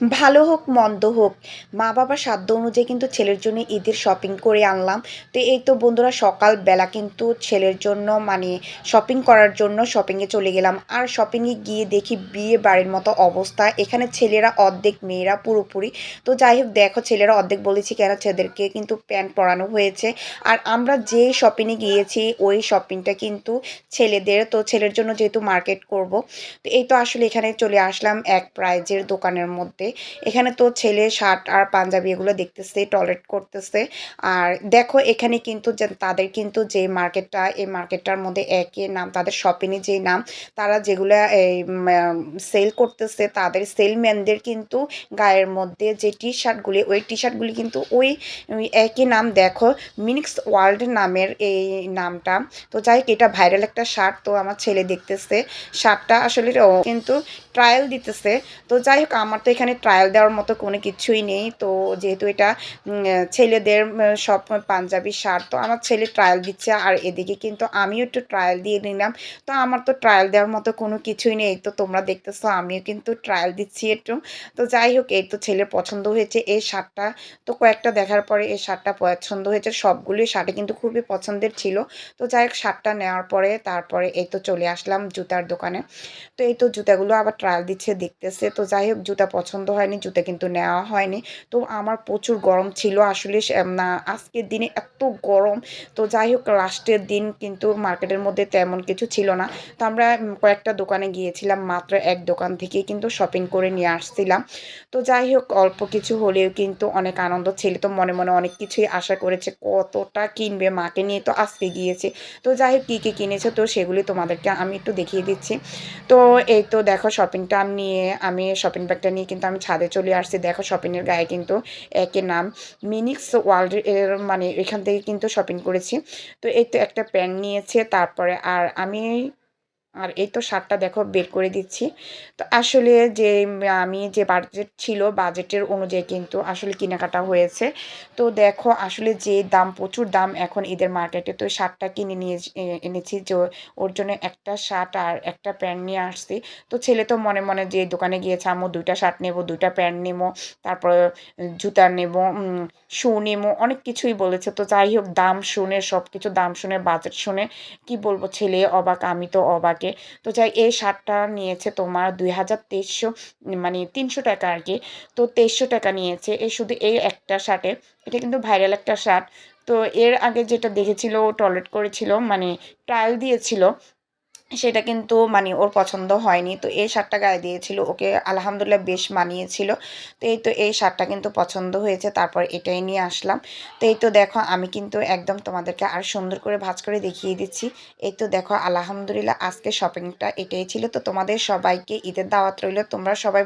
ভালো হোক, মন্দ হোক, মা বাবার সাধ্য অনুযায়ী কিন্তু ছেলের জন্য ঈদের শপিং করে আনলাম। তো এই তো বন্ধুরা সকালবেলা কিন্তু ছেলের জন্য মানে শপিং করার জন্য শপিংয়ে চলে গেলাম। আর শপিংয়ে গিয়ে দেখি বিয়ে বাড়ির মতো অবস্থা। এখানে ছেলেরা অর্ধেক, মেয়েরা পুরোপুরি। তো যাই হোক, দেখো ছেলেরা অর্ধেক বলেছি কেন ছেলেদেরকে কিন্তু প্যান্ট পরানো হয়েছে। আর আমরা যে শপিংয়ে গিয়েছি, ওই শপিংটা কিন্তু ছেলেদের। তো ছেলের জন্য যেহেতু মার্কেট করব, তো এই তো আসলে এখানে চলে আসলাম এক প্রাইজের দোকানের মধ্যে। এখানে তো ছেলে শার্ট আর পাঞ্জাবি এগুলো দেখতেছে টয়লেট করতেছে। আর দেখো, এখানে কিন্তু যে, তাদের কিন্তু যে মার্কেটটা, এই মার্কেটটার মধ্যে একই নাম, তাদের শপিংয়ে যে নাম, তারা যেগুলো এই সেল করতেছে, তাদের সেলম্যানদের কিন্তু গায়ের মধ্যে যে টি শার্টগুলি ওই টি শার্টগুলি কিন্তু ওই একই নাম। দেখো মিনিক্স ওয়ার্ল্ড নামের এই নামটা। তো যাই এটা ভাইরাল একটা শার্ট তো আমার ছেলে দেখতেছে। শার্টটা আসলে কিন্তু ট্রায়াল দিতেছে। তো যাই হোক, আমার তো এখানে ট্রায়াল দেওয়ার মতো কোনো কিছুই নেই। তো যেহেতু এটা ছেলেদের সব পাঞ্জাবি শার্ট, তো আমার ছেলে ট্রায়াল দিচ্ছে আর এদিকে কিন্তু আমিও একটু ট্রায়াল দিয়ে নিলাম। তো আমার তো ট্রায়াল দেওয়ার মতো কোনো কিছুই নেই। তো তোমরা দেখতেছো আমিও কিন্তু ট্রায়াল দিচ্ছি একটু। তো যাই হোক, এই তো ছেলের পছন্দ হয়েছে এই শার্টটা। তো কয়েকটা দেখার পরে এই শার্টটা পছন্দ হয়েছে। সবগুলোই শার্টে কিন্তু খুবই পছন্দের ছিল। তো যাই হোক, শার্টটা নেওয়ার পরে তারপরে এই তো চলে আসলাম জুতার দোকানে। তো এই তো জুতাগুলো আবার ট্রায়াল দিচ্ছে, দেখতেছে। তো যাই হোক, জুতা পছন্দ হয়নি, জুতা কিন্তু নেওয়া হয়নি। তো আমার প্রচুর গরম ছিল আসলে আজকের দিনে এত গরম। তো যাই হোক, লাস্টের দিন কিন্তু মার্কেটের মধ্যে তেমন কিছু ছিল না। তো আমরা কয়েকটা দোকানে গিয়েছিলাম, মাত্র এক দোকান থেকে কিন্তু শপিং করে নিয়ে আসছিলাম। তো যাই হোক, অল্প কিছু হলেও কিন্তু অনেক আনন্দ ছেলে। তো মনে মনে অনেক কিছুই আশা করেছে, কতটা কিনবে, মাকে নিয়ে তো আজকে গিয়েছে। তো যাই হোক, কী কী কিনেছে তো সেগুলি তোমাদেরকে আমি একটু দেখিয়ে দিচ্ছি। তো এই তো দেখো শপিংটা নিয়ে, আমি শপিং ব্যাগটা নিয়ে কিন্তু আমি ছাদে চলে আসছি। দেখো শপিংয়ের গায়ে কিন্তু একে নাম মিনিক্স ওয়ার্ল্ড এর মানে এখান থেকে কিন্তু শপিং করেছি। তো এই তো একটা প্যান্ট নিয়েছে, তারপরে আর আমি আর এই তো শার্টটা দেখো বের করে দিচ্ছি। তো আসলে যে আমি যে বাজেট ছিল বাজেটের অনুযায়ী কিন্তু আসলে কেনাকাটা হয়েছে। তো দেখো আসলে যে দাম, প্রচুর দাম এখন ঈদের মার্কেটে তো শার্টটা কিনে নিয়ে এনেছি যে ওর জন্য একটা শার্ট আর একটা প্যান্ট নিয়ে আসছি। তো ছেলে তো মনে মনে যে দোকানে গিয়েছে, আম্মু, দুইটা শার্ট নেব, দুইটা প্যান্ট নেব, তারপর জুতা নেব শু নেব। অনেক কিছুই বলেছে। তো যাই হোক, দাম শুনে সব কিছু দাম শুনে বাজেট শুনে কি বলব? ছেলে অবাক, আমি তো অবাকে। তো যাই এই শার্টটা নিয়েছে তোমার দুই হাজার তেইশশো মানে তিনশো টাকা আর কি। তো তেইশশো টাকা নিয়েছে। এই শুধু এই একটা শার্টে এটা কিন্তু ভাইরাল একটা শার্ট তো এর আগে যেটা দেখেছিল টয়লেট করেছিল মানে ট্রায়াল দিয়েছিল সেটা কিন্তু মানে ওর পছন্দ হয়নি। তো এই শার্টটা গায়ে দিয়েছিল, ওকে আলহামদুলিল্লাহ বেশ মানিয়েছিল। তো এই তো এই শার্টটা কিন্তু পছন্দ হয়েছে, তারপর এটাই নিয়ে আসলাম। তো এই তো দেখো, আমি কিন্তু একদম তোমাদেরকে আর সুন্দর করে ভাজ করে দেখিয়ে দিচ্ছি। এই তো দেখো, আলহামদুলিল্লাহ আজকে শপিংটা এটাই ছিল। তো তোমাদের সবাইকে ঈদের দাওয়াত রইল, তোমরা সবাই